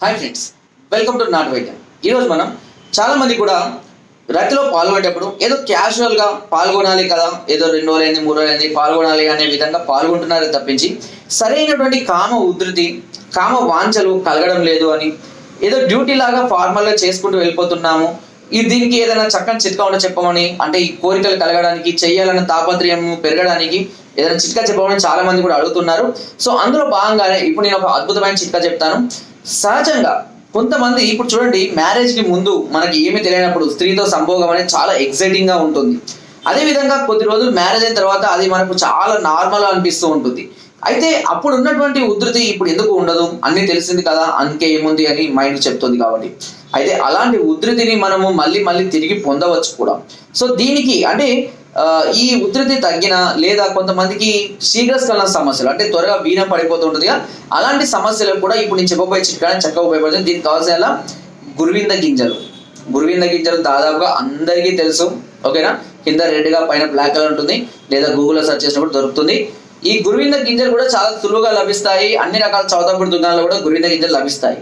Hi friends welcome to నాట్ వైద్యం ఈరోజు మనం చాలా మంది కూడా రతిలో పాల్గొనేటప్పుడు ఏదో క్యాజువల్గా పాల్గొనాలి కదా ఏదో రెండు రోజులైంది మూడు రోజులైంది పాల్గొనాలి అనే విధంగా పాల్గొంటున్నారు తప్పించి సరైనటువంటి కామ ఉధృతి కామ వాంఛలు కలగడం లేదు అని ఏదో డ్యూటీ లాగా ఫార్మల్గా చేసుకుంటూ వెళ్ళిపోతున్నాము. ఈ దీనికి ఏదైనా చక్కని చిట్కా ఉంటే చెప్పమని అంటే ఈ కోరికలు కలగడానికి చేయాలన్న తాపత్రయం పెరగడానికి ఏదైనా చిట్కా చెప్పమని చాలా మంది కూడా అడుగుతున్నారు. సో అందులో భాగంగానే ఇప్పుడు నేను ఒక అద్భుతమైన చిట్కా చెప్తాను. సహజంగా కొంతమంది ఇప్పుడు చూడండి మ్యారేజ్కి ముందు మనకి ఏమీ తెలియనప్పుడు స్త్రీతో సంభోగం అనేది చాలా ఎక్సైటింగ్గా ఉంటుంది. అదే విధంగా కొద్ది రోజులు మ్యారేజ్ అయిన తర్వాత అది మనకు చాలా నార్మల్ అనిపిస్తూ ఉంటుంది. అయితే అప్పుడు ఉన్నటువంటి ఉధృతి ఇప్పుడు ఎందుకు ఉండదు? అన్ని తెలిసింది కదా అందుకే ఏముంది అని మైండ్ చెప్తుంది కాబట్టి. అయితే అలాంటి ఉధృతిని మనము మళ్ళీ మళ్ళీ తిరిగి పొందవచ్చు కూడా. సో దీనికి అంటే ఈ ఉధృతి తగ్గిన లేదా కొంతమందికి శీఘ్రస్ఖలన సమస్యలు అంటే త్వరగా వీణ పడిపోతుంటుంది అలాంటి సమస్యలకు కూడా ఇప్పుడు నేను చెప్పబోయే చిట్కాని చక్కగా ఉపయోగపడుతుంది. దీనికి కావాల్సిన గురువింద గింజలు. గురువింద గింజలు దాదాపుగా అందరికీ తెలుసు ఓకేనా? కింద రెడ్గా పైన బ్లాక్ కలర్ ఉంటుంది లేదా గూగుల్లో సెర్చ్ చేసినప్పుడు దొరుకుతుంది. ఈ గురువింద గింజలు కూడా చాలా సులువుగా లభిస్తాయి అన్ని రకాల చౌతపుడు దుకాణాల్లో కూడా గురువింద గింజలు లభిస్తాయి.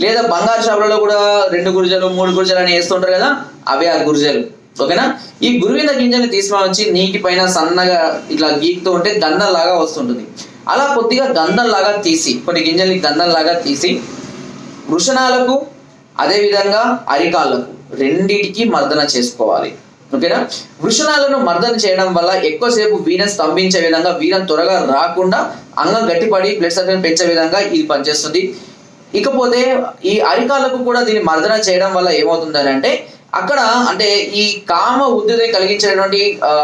లేదా బంగారు షాపులలో కూడా రెండు గురిజలు మూడు గురిజలు అని వేస్తుంటారు కదా అవే ఆ గురిజలు. ఓకేనా? ఈ గురువింద గింజని తీసుకొని వచ్చి నీటి పైన సన్నగా ఇట్లా గీక్తూ ఉంటే గంధం లాగా వస్తుంటుంది. అలా కొద్దిగా గంధం లాగా తీసి కొన్ని గింజల్ని గంధం లాగా తీసి వృషణాలకు అదేవిధంగా అరికాళ్ళకు రెండిటికి మర్దన చేసుకోవాలి. ఓకేనా? వృషణాలను మర్దన చేయడం వల్ల ఎక్కువసేపు వీరం స్తంభించే విధంగా వీరం త్వరగా రాకుండా అంగం గట్టిపడి బ్లడ్ సర్క్యులేషన్ పెంచే విధంగా ఇది పనిచేస్తుంది. ఇకపోతే ఈ అరికాలకు కూడా దీన్ని మర్దన చేయడం వల్ల ఏమవుతుందని అంటే అక్కడ అంటే ఈ కామ ఉద్ధిని కలిగించేటువంటి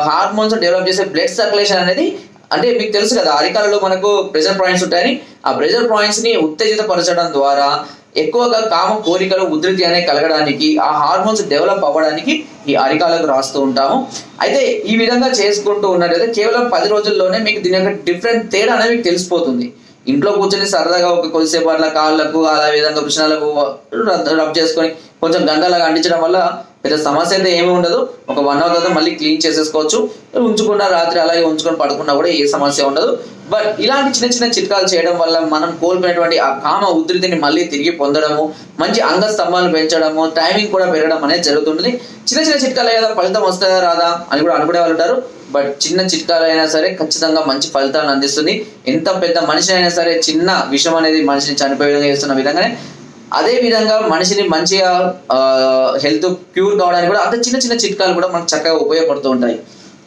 హార్మోన్స్ డెవలప్ చేసే బ్లడ్ సర్క్యులేషన్ అనేది అంటే మీకు తెలుసు కదా అరికాలలో మనకు ప్రెజర్ పాయింట్స్ ఉంటాయని. ఆ ప్రెజర్ పాయింట్స్ని ఉత్తేజితపరచడం ద్వారా ఎక్కువగా కామ కోరికలు ఉధృతి అనే కలగడానికి ఆ హార్మోన్స్ డెవలప్ అవ్వడానికి ఈ అరికాలకు రాస్తూ ఉంటాము. అయితే ఈ విధంగా చేసుకుంటూ ఉన్నట్లయితే కేవలం పది రోజుల్లోనే మీకు దీని యొక్క డిఫరెంట్ తేడా అనేది మీకు తెలిసిపోతుంది. ఇంట్లో కూర్చొని సరదాగా ఒక కొద్దిసేపు అట్లా కాళ్ళకు అలా విధంగా కృష్ణాలకు రబ్ చేసుకొని కొంచెం గంటలాగా అంటించడం వల్ల పెద్ద సమస్య అయితే ఏమీ ఉండదు. ఒక వన్ అవర్ తర్వాత మళ్ళీ క్లీన్ చేసేసుకోవచ్చు. ఉంచుకున్న రాత్రి అలాగే ఉంచుకొని పడుకున్నా కూడా ఏ సమస్య ఉండదు. బట్ ఇలాంటి చిన్న చిన్న చిట్కాలు చేయడం వల్ల మనం కోల్పోయినటువంటి ఆ కామ ఉధృతిని మళ్ళీ తిరిగి పొందడము మంచి అంగ స్తంభాలు పెంచడము టైమింగ్ కూడా పెరగడం అనేది జరుగుతుంది చిన్న చిన్న చిట్కాలు ఏదో ఫలితం వస్తుందా రాదా అని కూడా అనుకునే వాళ్ళు ఉంటారు. బట్ చిన్న చిట్కాలు అయినా సరే ఖచ్చితంగా మంచి ఫలితాలను అందిస్తుంది. ఎంత పెద్ద మనిషి అయినా సరే చిన్న విషయం అనేది మనిషిని చనిపోయే విధంగా చేస్తున్న విధంగానే అదే విధంగా మనిషిని మంచిగా హెల్త్ క్యూర్ కావడానికి కూడా అంత చిన్న చిన్న చిట్కాలు కూడా మనకు చక్కగా ఉపయోగపడుతూ ఉంటాయి.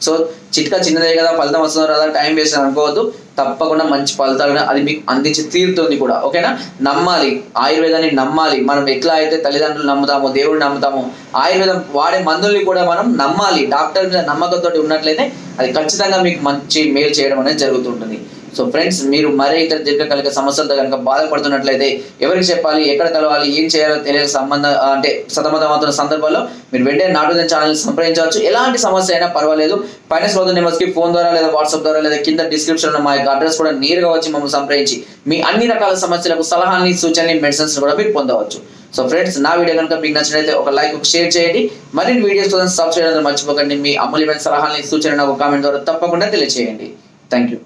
సో చిట్కా చిన్నదే కదా ఫలితం వస్తుందో కదా టైం వేస్ట్ అని అనుకోవద్దు. తప్పకుండా మంచి ఫలితాలను అది మీకు అందించి తీరుతుంది కూడా. ఓకేనా? నమ్మాలి. ఆయుర్వేదాన్ని నమ్మాలి. మనం ఎట్లా అయితే తల్లిదండ్రులు నమ్ముతామో దేవుడిని నమ్ముతామో ఆయుర్వేదం వాడే మందుల్ని కూడా మనం నమ్మాలి. డాక్టర్ మీద నమ్మకంతో ఉన్నట్లయితే అది ఖచ్చితంగా మీకు మంచి మేలు చేయడం అనేది జరుగుతుంటుంది. సో ఫ్రెండ్స్ మీరు మరే ఇతర దీర్ఘకాలిక సమస్యలతో కనుక బాధపడుతున్నట్లయితే ఎవరికి చెప్పాలి ఎక్కడ కలవాలి ఏం చేయాలో తెలియని సంబంధం అంటే సతమతమవుతున్న సందర్భాల్లో మీరు వెంటనే నాటు ఛానల్ సంప్రదించవచ్చు. ఎలాంటి సమస్య అయినా పర్వాలేదు. పైన స్లోదర్ నెంబర్స్కి ఫోన్ ద్వారా లేదా వాట్సాప్ ద్వారా లేదా కింద డిస్క్రిప్షన్ మా యొక్క అడ్రస్ కూడా నేరుగా వచ్చి మమ్మల్ని సంప్రదించి మీ అన్ని రకాల సమస్యలకు సలహాని సూచనని మెడిసిన్స్ కూడా మీరు పొందవచ్చు. సో ఫ్రెండ్స్ నా వీడియో కనుక మీకు నచ్చినట్లయితే ఒక లైక్ ఒక షేర్ చేయండి. మరిన్ని వీడియోస్ కోసం సబ్స్క్రైబ్ చేయడం మర్చిపోకండి. మీ అమూల్యమైన సలహాలని సూచనలు ఒక కామెంట్ ద్వారా తప్పకుండా తెలియజేయండి థ్యాంక్ యూ